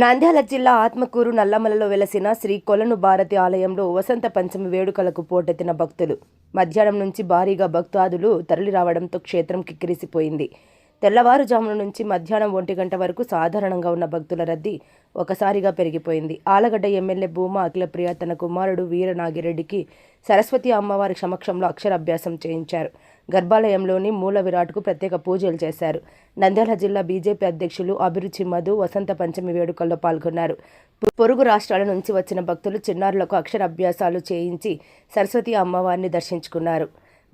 నంద్యాల జిల్లా ఆత్మకూరు నల్లమలలో వెలసిన శ్రీ కొలను భారతి ఆలయంలో వసంత పంచమి వేడుకలకు పోటెత్తిన భక్తులు. మధ్యాహ్నం నుంచి భారీగా భక్తాదులు తరలిరావడంతో క్షేత్రం కిక్కిరిసిపోయింది. తెల్లవారుజామున నుంచి మధ్యాహ్నం ఒంటి గంట వరకు సాధారణంగా ఉన్న భక్తుల రద్దీ ఒకసారిగా పెరిగిపోయింది. ఆలగడ్డ ఎమ్మెల్యే భూమా అఖిలప్రియ తన కుమారుడు వీరనాగిరెడ్డికి సరస్వతి అమ్మవారి సమక్షంలో అక్షరాభ్యాసం చేయించారు. గర్భాలయంలోని మూల విరాట్కు ప్రత్యేక పూజలు చేశారు. నంద్యాల జిల్లా బీజేపీ అధ్యక్షులు అభిరుచి మధు వసంత పంచమి వేడుకల్లో పాల్గొన్నారు. పొరుగు రాష్ట్రాల నుంచి వచ్చిన భక్తులు చిన్నారులకు అక్షరాభ్యాసాలు చేయించి సరస్వతి అమ్మవారిని దర్శించుకున్నారు.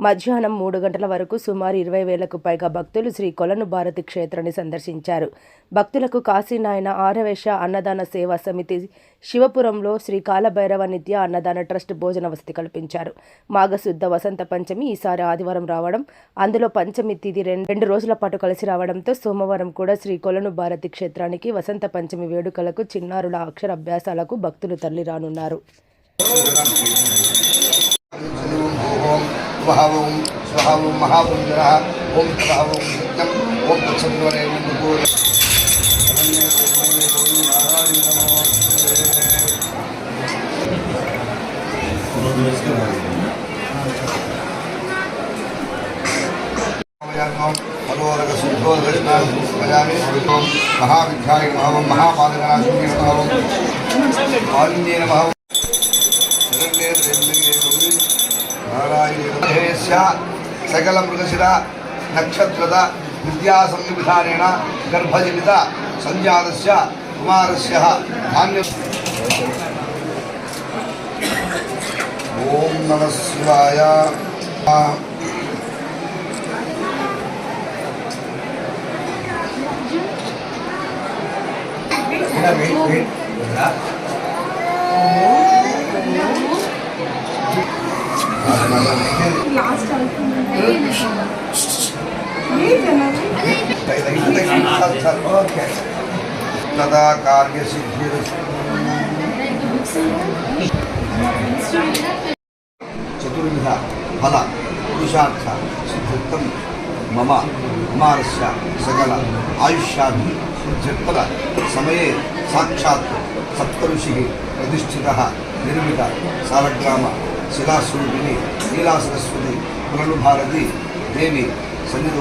మధ్యాహ్నం మూడు గంటల వరకు సుమారు ఇరవై వేలకు పైగా భక్తులు శ్రీ కొలను భారతి క్షేత్రాన్ని సందర్శించారు. భక్తులకు కాశీనాయన ఆరవేశ అన్నదాన సేవా సమితి శివపురంలో శ్రీ కాలభైరవ నిత్య అన్నదాన ట్రస్ట్ భోజన వసతి కల్పించారు. మాఘశుద్ధ వసంత పంచమి ఈసారి ఆదివారం రావడం అందులో పంచమి తిథి రెండు రెండు రోజుల పాటు కలిసి రావడంతో సోమవారం కూడా శ్రీ కొలను భారతి క్షేత్రానికి వసంత పంచమి వేడుకలకు చిన్నారుల అక్షరాభ్యాసాలకు భక్తులు తరలి రానున్నారు وهاوم وهاوم مهاوم جرا هم تهاوم جنم هم تسمون من بقول மகாவித்யாய மகாபாதகராசுமி மகாவும் ஆஞ்சநேய மகாவும் ఆంజనేయ మహవం నారాయణ సకల మృగశిర నక్షత్రద విద్యా సంవిధానేన గర్భజనిత సంజాతస్య కుమారస్య ధాన్య ఓం నమ శివాయ. ఓకే तदा चतुर्विध फल पुरुषार्थ सिद्धित्व मम कुमार सकल आयुष्याभि सिद्धिफल समये साक्षात् सप्तऋषिः प्रतिष्ठितः निर्मितः सारग्रामः శిలాస్వరూపిణి లీలా సరస్వతి పునలు భారతి దేవి సన్నిధి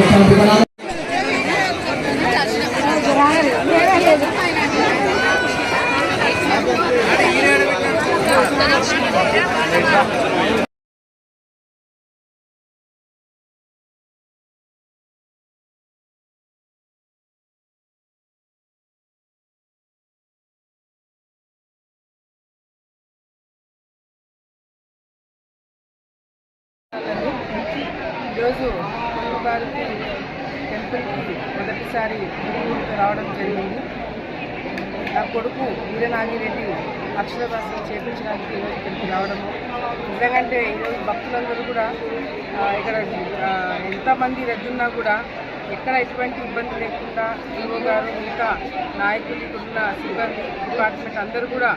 ఈరోజు భారతి టెంపుల్కి మొదటిసారి రావడం జరిగింది. నా కొడుకు వీరనాగిరెడ్డి అక్షరాభ్యాసం చేపించడానికి ఈరోజు ఇక్కడికి రావడము. ఎందుకంటే ఈరోజు భక్తులందరూ కూడా ఇక్కడ ఎంతమంది రద్దున్నా కూడా ఎక్కడ ఎటువంటి ఇబ్బంది లేకుండా ఈవో గారు మిగతా నాయకులు ఇక్కడున్న సిబ్బంది డిపార్ట్మెంట్ అందరూ కూడా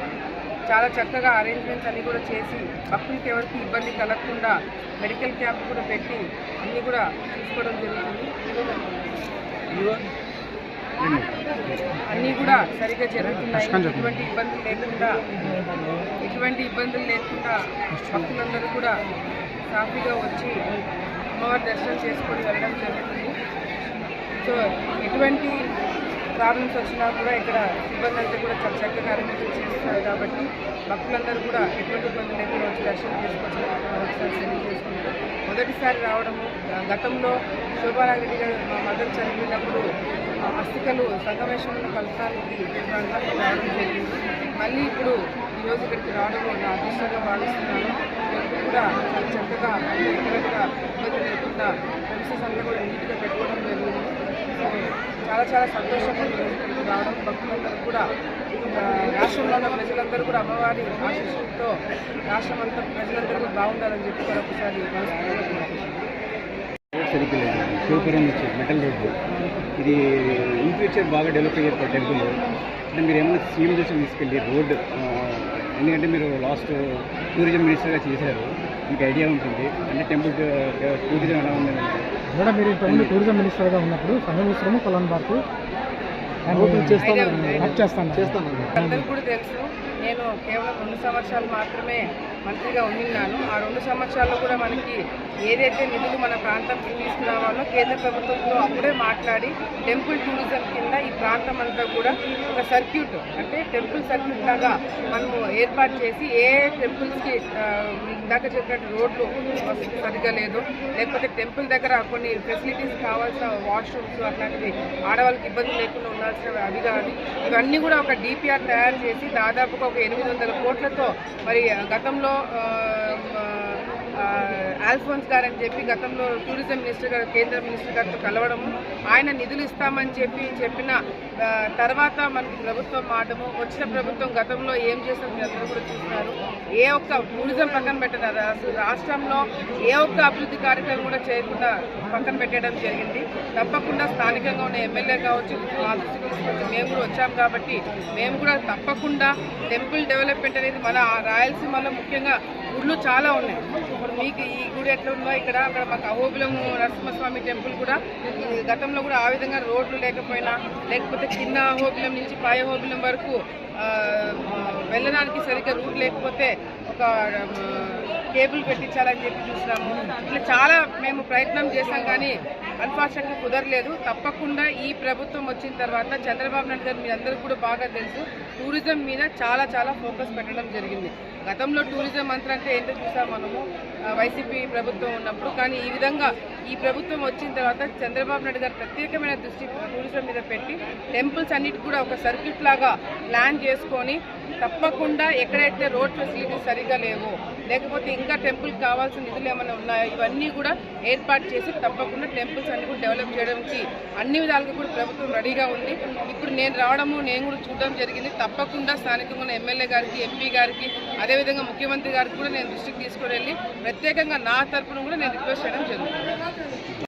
చాలా చక్కగా అరేంజ్మెంట్స్ అన్నీ కూడా చేసి భక్తులకి ఎవరికి ఇబ్బంది కలగకుండా మెడికల్ క్యాంప్ కూడా పెట్టి అన్నీ కూడా చూసుకోవడం జరుగుతుంది. అన్నీ కూడా సరిగ్గా జరుగుతున్నాయి. ఎటువంటి ఇబ్బందులు లేకుండా ఎటువంటి ఇబ్బందులు లేకుండా భక్తులందరూ కూడా సాఫీగా వచ్చి అమ్మవారి దర్శనం చేసుకొని వెళ్ళడం జరుగుతుంది. సో ఎటువంటి ప్రాబ్లమ్స్ వచ్చినా కూడా ఇక్కడ సిబ్బంది అంతా కూడా చాలా చక్కగా అరేంజ్మెంట్ చేస్తున్నారు కాబట్టి భక్తులందరూ కూడా ఎటువంటి ఇబ్బంది లేకుండా వచ్చి దర్శనం చేసుకోవచ్చు ఒకసారి చేసుకుంటారు మొదటిసారి రావడము గతంలో శోభారాగిరి గారు మా మదర్ చనిపోయినప్పుడు అస్థికలు సంగమేశ్వరంలో కలసానికి ప్రాంతానికి రావడం జరిగింది. మళ్ళీ ఇప్పుడు ఈరోజు ఇక్కడికి రావడం నా అదృష్టంగా భావిస్తున్నాను. ఎప్పుడు కూడా చాలా చక్కగా అంటే ఎక్కడ కూడా ఇబ్బంది లేకుండా ఫ్రెండ్స్ అంతా కూడా నీట్గా పెట్టుకోవడం జరిగింది. చాలా చాలా సంతోషంగా రావడం భక్తులందరూ కూడా రాష్ట్రంలో ఉన్న ప్రజలందరూ కూడా అమ్మవారి ఆశీస్సులతో రాష్ట్రం అంతా ప్రజలందరూ కూడా బాగుండాలని చెప్పి ఒకసారి సరిగ్గా లేదు శివపురం నుంచి మెటల్ రోడ్డు ఇది ఇన్ ఫ్యూచర్ బాగా డెవలప్ అయ్యే టెంపుల్. అంటే మీరు ఏమైనా సీఎం దృష్టికి తీసుకెళ్ళి రోడ్డు ఎందుకంటే మీరు లాస్ట్ టూరిజం మినిస్టర్గా చేశారు. మీకు ఐడియా ఉంటుంది. అంటే టెంపుల్ టూరిజం ఎలా ఉందంటే మేడం మీరు ఇంతకుముందు టూరిజం మినిస్టర్గా ఉన్నప్పుడు పార్కు ఐడియా ఉంది. చేస్తాను. చేస్తాను. అందరికీ కూడా తెలుసు. నేను కేవలం రెండు సంవత్సరాలు మాత్రమే మంత్రిగా ఉండిన్నాను. ఆ రెండు సంవత్సరాల్లో కూడా మనకి ఏదైతే నిధులు మన ప్రాంతంకి తీసుకురావాలో కేంద్ర ప్రభుత్వంతో అప్పుడే మాట్లాడి టెంపుల్ టూరిజం కింద ఈ ప్రాంతం అంతా కూడా ఒక సర్క్యూట్ అంటే టెంపుల్ సర్క్యూట్ లాగా మనము ఏర్పాటు చేసి ఏ టెంపుల్స్కి ఇందాక చెప్పినట్టు రోడ్లు సరిగ్గా లేదు. లేకపోతే టెంపుల్ దగ్గర కొన్ని ఫెసిలిటీస్ కావాల్సిన వాష్రూమ్స్ అట్లాంటివి ఆడవాళ్ళకి ఇబ్బంది లేకుండా ఉండాల్సిన అవి కానీ ఇవన్నీ కూడా ఒక డిపిఆర్ తయారు చేసి దాదాపుగా ఒక ఎనిమిది వందల కోట్లతో మరి గతంలో ఆల్ఫోన్స్ గారు అని చెప్పి గతంలో టూరిజం మినిస్టర్ గారు కేంద్ర మినిస్టర్ గారితో కలవడము ఆయన నిధులు ఇస్తామని చెప్పి చెప్పిన తర్వాత మనకి ప్రభుత్వం మాటము వచ్చిన ప్రభుత్వం గతంలో ఏం చేశారు మీరు అందరూ కూడా చూస్తున్నారు. ఏ ఒక్క టూరిజం పక్కన పెట్టారు అసలు రాష్ట్రంలో ఏ ఒక్క అభివృద్ధి కార్యక్రమం కూడా చేయకుండా పక్కన పెట్టడం జరిగింది. తప్పకుండా స్థానికంగా ఉన్న ఎమ్మెల్యే కావచ్చు మా దృష్టికి తీసుకొచ్చి మేము కూడా వచ్చాం కాబట్టి మేము కూడా తప్పకుండా టెంపుల్ డెవలప్మెంట్ అనేది మన రాయలసీమలో ముఖ్యంగా గుళ్ళు చాలా ఉన్నాయి. మీకు ఈ గుడి ఎట్లా ఉందో ఇక్కడ అక్కడ మాకు అహోబిలం నరసింహస్వామి టెంపుల్ కూడా గతంలో కూడా ఆ విధంగా రోడ్లు లేకపోయినా లేకపోతే కింద అహోబిలం నుంచి పై అహోబిలం వరకు వెళ్ళడానికి సరిగ్గా రూట్ లేకపోతే ఒక కేబుల్ పెట్టించాలని చెప్పి చూసినాము. ఇట్లా చాలా మేము ప్రయత్నం చేసాం కానీ అన్ఫార్చునేట్గా కుదరలేదు. తప్పకుండా ఈ ప్రభుత్వం వచ్చిన తర్వాత చంద్రబాబు నాయుడు గారు మీరందరూ కూడా బాగా తెలుసు టూరిజం మీద చాలా చాలా ఫోకస్ పెట్టడం జరిగింది. గతంలో టూరిజం మంత్రి అంటే ఏంటో చూసాం మనము. వైసీపీ ప్రభుత్వం ఉన్నప్పుడు కానీ ఈ విధంగా ఈ ప్రభుత్వం వచ్చిన తర్వాత చంద్రబాబు నాయుడు గారు ప్రత్యేకమైన దృష్టి టూరిజం మీద పెట్టి టెంపుల్స్ అన్నిటి కూడా ఒక సర్క్యూట్ లాగా ప్లాన్ చేసుకొని తప్పకుండా ఎక్కడైతే రోడ్ ఫెసిలిటీస్ సరిగా లేవో లేకపోతే ఇంకా టెంపుల్ కావాల్సిన నిధులు ఏమైనా ఉన్నాయో ఇవన్నీ కూడా ఏర్పాటు చేసి తప్పకుండా టెంపుల్స్ అన్ని కూడా డెవలప్ చేయడానికి అన్ని విధాలుగా కూడా ప్రభుత్వం రెడీగా ఉంది. ఇప్పుడు నేను రావడము నేను కూడా చూడడం జరిగింది. తప్పకుండా స్థానికంగా ఉన్న ఎమ్మెల్యే గారికి ఎంపీ గారికి అదేవిధంగా ముఖ్యమంత్రి గారికి కూడా నేను దృష్టికి తీసుకుని వెళ్ళి ప్రత్యేకంగా నా తరపున కూడా నేను రిక్వెస్ట్ చేయడం జరుగుతుంది.